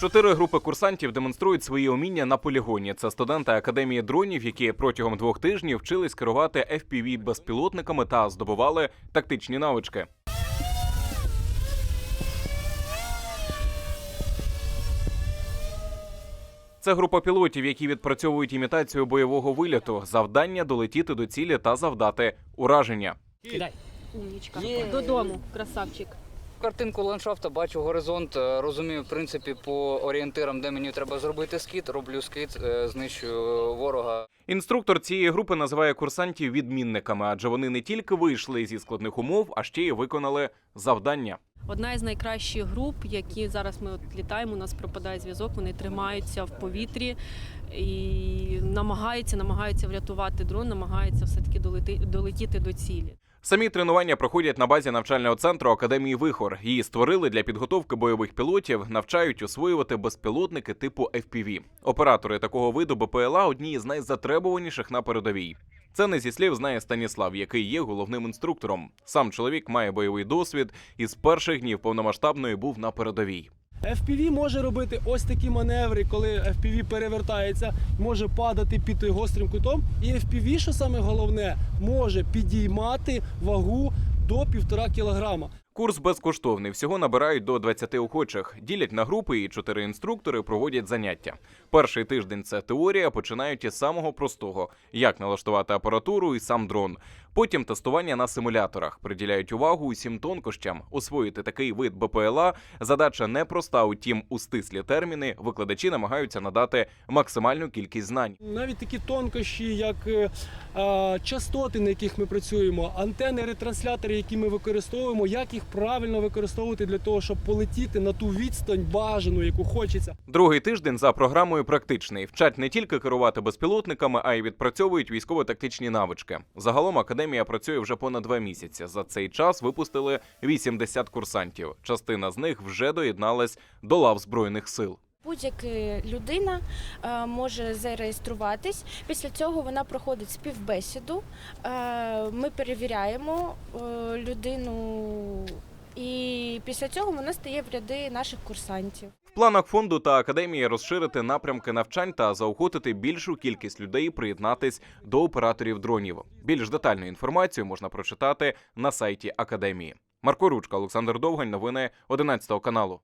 Чотири групи курсантів демонструють свої уміння на полігоні. Це студенти академії дронів, які протягом двох тижнів вчились керувати fpv безпілотниками та здобували тактичні навички. Це група пілотів, які відпрацьовують імітацію бойового вильоту, завдання долетіти до цілі та завдати ураження. Кидай. Умнічка. Є. Додому, красавчик. Картинку ландшафту, бачу горизонт, е, розумію, в принципі, по орієнтирам, де мені треба зробити скид, роблю скид, е, знищую ворога. Інструктор цієї групи називає курсантів відмінниками, адже вони не тільки вийшли зі складних умов, а ще й виконали завдання. Одна із найкращих груп, які зараз ми от літаємо, у нас пропадає зв'язок, вони тримаються в повітрі і намагаються, намагаються врятувати дрон, намагаються все-таки долети, долетіти до цілі. Самі тренування проходять на базі навчального центру Академії Вихор. Її створили для підготовки бойових пілотів, навчають освоювати безпілотники типу FPV. Оператори такого виду БПЛА одні із найзатребуваніших на передовій. Це не зі слів знає Станіслав, який є головним інструктором. Сам чоловік має бойовий досвід і з перших днів повномасштабної був на передовій. FPV може робити ось такі маневри, коли FPV перевертається, може падати під гострим кутом. І FPV, що саме головне, може підіймати вагу до півтора кілограма. Курс безкоштовний. Всього набирають до 20 охочих. Ділять на групи і чотири інструктори проводять заняття. Перший тиждень це теорія. Починають із самого простого: як налаштувати апаратуру і сам дрон. Потім тестування на симуляторах. Приділяють увагу усім тонкощам. Освоїти такий вид БПЛА задача непроста. Утім, у стислі терміни викладачі намагаються надати максимальну кількість знань. Навіть такі тонкощі, як е, частоти, на яких ми працюємо, антени, ретранслятори, які ми використовуємо, як їх правильно використовувати для того, щоб полетіти на ту відстань бажану, яку хочеться. Другий тиждень за програмою практичний. Вчать не тільки керувати безпілотниками, а й відпрацьовують військово-тактичні навички. Загалом академія працює вже понад два місяці. За цей час випустили 80 курсантів. Частина з них вже доєдналась до лав збройних сил. Будь-яка людина е, може зареєструватись. Після цього вона проходить співбесіду. Е, Ми перевіряємо е, людину, і після цього вона стає в ряди наших курсантів. В планах фонду та академії розширити напрямки навчань та заохотити більшу кількість людей приєднатись до операторів дронів. Більш детальну інформацію можна прочитати на сайті академії. Марко Ручка, Олександр Довгань, новини 11 каналу.